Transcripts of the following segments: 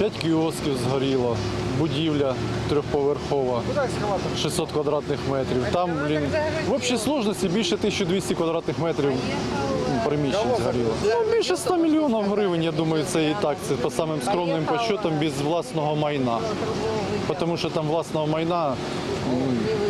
П'ять кіосків згоріло, будівля трьохповерхова, 600 квадратних метрів. Там, блін, в общій сложності більше 1200 квадратних метрів приміщень згоріло. Ну, більше 100 мільйонів гривень, я думаю, це і так. Це по самим скромним підсчетам без власного майна. Тому що там власного майна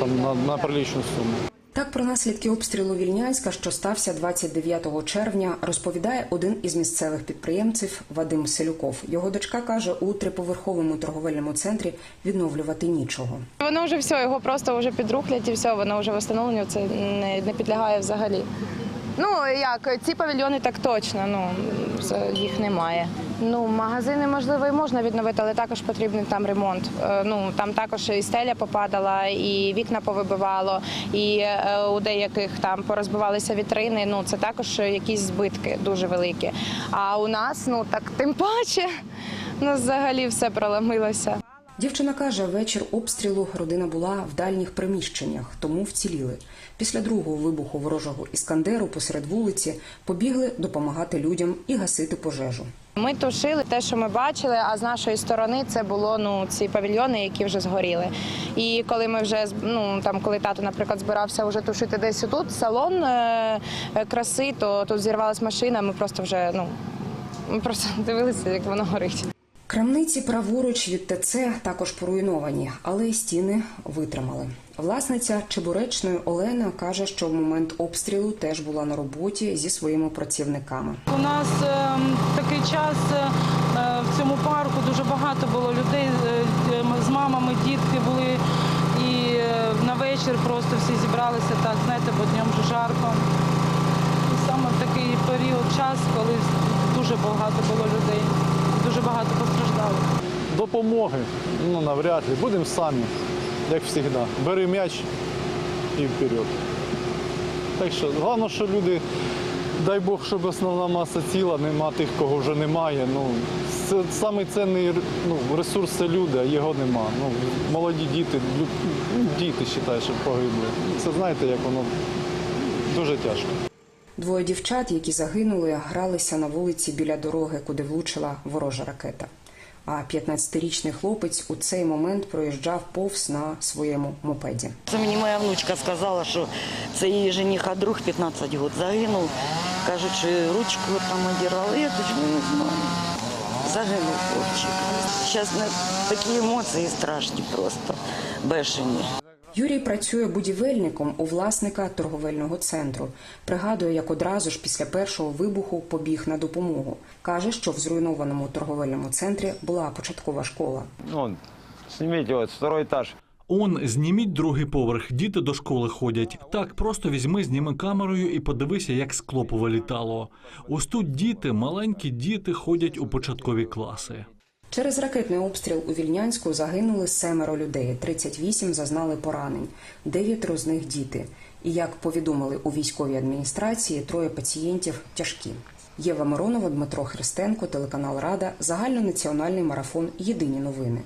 там, на, на приличну суму. Так про наслідки обстрілу Вільнянська, що стався 29 червня, розповідає один із місцевих підприємців Вадим Селюков. Його дочка каже, у триповерховому торговельному центрі відновлювати нічого. Воно вже все, його просто вже підрухлять і все, воно вже встановленню це не, не підлягає взагалі. Ну як, ці павільйони так точно, ну їх немає. Ну, магазини можливо і можна відновити, але також потрібен там ремонт. Е, Ну там також і стеля попадала, і вікна повибивало, і е, у деяких там порозбивалися вітрини. Ну це також якісь збитки дуже великі. А у нас ну так тим паче, у нас взагалі все проломилося. Дівчина каже, вечір обстрілу родина була в дальніх приміщеннях, тому вціліли. Після другого вибуху ворожого іскандеру посеред вулиці побігли допомагати людям і гасити пожежу. Ми тушили те, що ми бачили, а з нашої сторони це було ну ці павільйони, які вже згоріли. І коли ми вже ну там, коли тато, наприклад, збирався вже тушити десь тут салон е- е, краси, то тут зірвалась машина. Ми просто вже ну ми просто дивилися, як воно горить. Крамниці праворуч від ТЦ також поруйновані, але стіни витримали. Власниця Чебуречної Олена каже, що в момент обстрілу теж була на роботі зі своїми працівниками. У нас ем, такий час е, в цьому парку дуже багато було людей е, з мамами, дітки були. І е, на вечір просто всі зібралися так, знаєте, бо днем вже жарко. І саме такий період час, коли дуже багато було людей. Допомоги, ну навряд ли. Будемо самі, як завжди. Бери м'яч і вперед. Так що, головне, що люди, дай Бог, щоб основна маса тіла, нема тих, кого вже немає. Ну, це самий цінний ну, ресурс це люди, а його нема. Ну, молоді діти, діти вважаю, що погибли. Це знаєте, як воно дуже тяжко. Двоє дівчат, які загинули, гралися на вулиці біля дороги, куди влучила ворожа ракета. А 15-річний хлопець у цей момент проїжджав повз на своєму мопеді. Це мені моя внучка сказала, що це її жених, а друг 15 років загинув. Кажуть, що ручку там одірали, Я кажу, ну не знаю. Загинув хлопчик. Зараз такі емоції страшні просто, бешені. Юрій працює будівельником у власника торговельного центру. Пригадує, як одразу ж після першого вибуху побіг на допомогу. Каже, що в зруйнованому торговельному центрі була початкова школа. Вон, снимите вот второй этаж. Он, зніміть другий поверх, діти до школи ходять. Так, просто візьми, зніми камерою і подивися, як скло повилітало. Ось тут діти, маленькі діти ходять у початкові класи. Через ракетний обстріл у Вільнянську загинули семеро людей, 38 зазнали поранень, дев'ятеро з них діти. І як повідомили у військовій адміністрації, троє пацієнтів тяжкі. Єва Миронова, Дмитро Христенко, телеканал Рада, загальнонаціональний марафон Єдині новини.